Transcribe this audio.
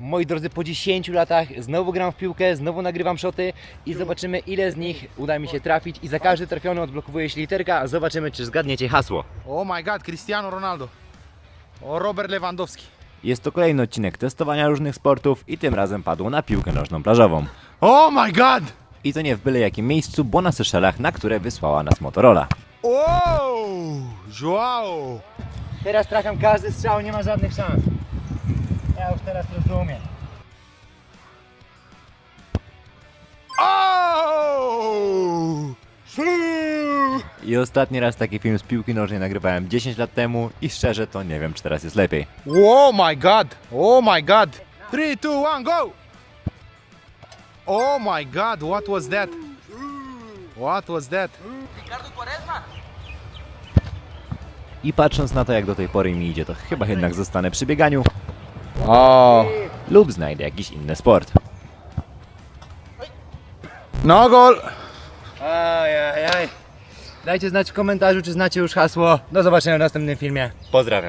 moi drodzy, po 10 latach znowu gram w piłkę, znowu nagrywam szoty i zobaczymy ile z nich uda mi się trafić i za każdy trafiony odblokowuje się literka, a zobaczymy czy zgadniecie hasło. Oh my god, Cristiano Ronaldo. O Robert Lewandowski. Jest to kolejny odcinek testowania różnych sportów i tym razem padło na piłkę nożną plażową. Oh my god! I to nie w byle jakim miejscu, bo na Seszelach, na które wysłała nas Motorola. Oh! Joao! Teraz trafiam każdy strzał, nie ma żadnych szans. Ja już teraz rozumiem. I ostatni raz taki film z piłki nożnej nagrywałem 10 lat temu i szczerze to nie wiem czy teraz jest lepiej. Oh my god! Oh my god! 3, 2, 1, go! Oh my god, what was that? What was that? I patrząc na to jak do tej pory mi idzie, to chyba jednak zostanę przy bieganiu Oh. lub znajdę jakiś inny sport. No goal! Ajajaj. Dajcie znać w komentarzu, czy znacie już hasło. Do zobaczenia w następnym filmie. Pozdrawiam.